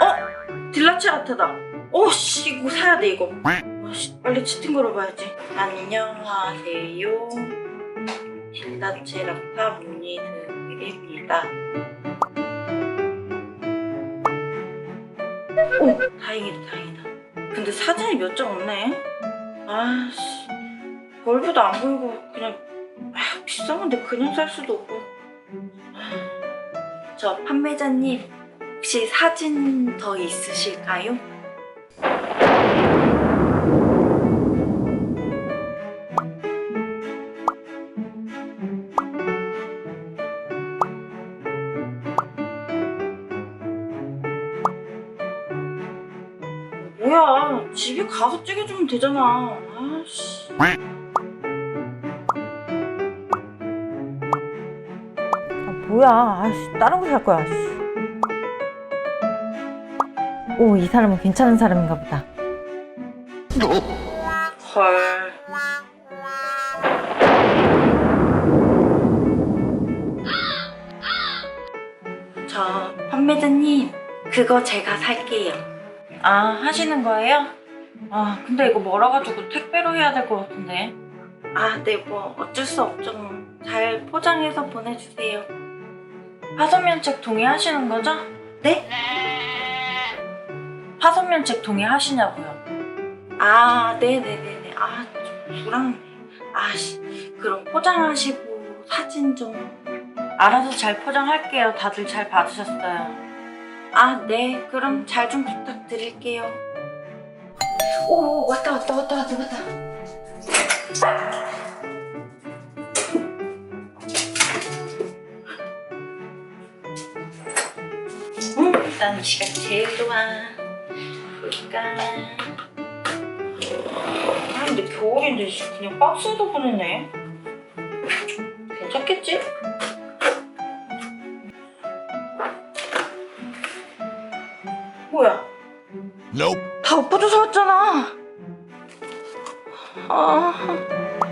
어? 딜라체라타다. 오씨 이거 사야 돼 이거. 오씨 빨리 채팅 걸어봐야지. 안녕하세요. 딜라체라타 문의드립니다. 오 다행이다 다행이다. 근데 사진이 몇 장 없네. 아씨 얼굴도 안 보이고 그냥 아, 비싼 건데 그냥 살 수도 없고. 아, 저 판매자님 혹시 사진 더 있으실까요? 뭐야 집에 가서 찍어주면 되잖아 아씨 아, 뭐야. 아씨, 다른 거 살 거야. 씨. 오, 이 사람은 괜찮은 사람인가 보다. 헐 저 판매자님 그거 제가 살게요 아 하시는 거예요? 아 근데 이거 멀어가지고 택배로 해야 될 것 같은데 아 네 뭐 어쩔 수 없죠 뭐. 잘 포장해서 보내주세요 파손면책 동의하시는 거죠? 네? 파손면책 동의하시냐고요. 아 네네네네. 아 좀 불안해 아씨. 그럼 포장하시고 사진 좀. 알아서 잘 포장할게요. 다들 잘 받으셨어요. 아 네. 그럼 잘 좀 부탁드릴게요. 오 왔다 왔다 왔다 왔다 왔다. 음 일단 이 시간 제일 좋아 볼까 아 근데 겨울인데 씨, 그냥 박스에도 보내네 괜찮겠지? 뭐야 Nope. 다 오빠도 사왔잖아 아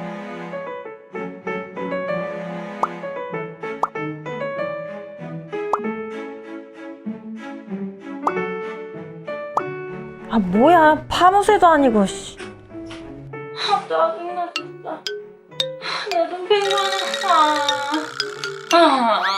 아, 뭐야. 파무새도 아니고, 씨. 아, 짜증나 진짜 내돈 백만 원 아, 아.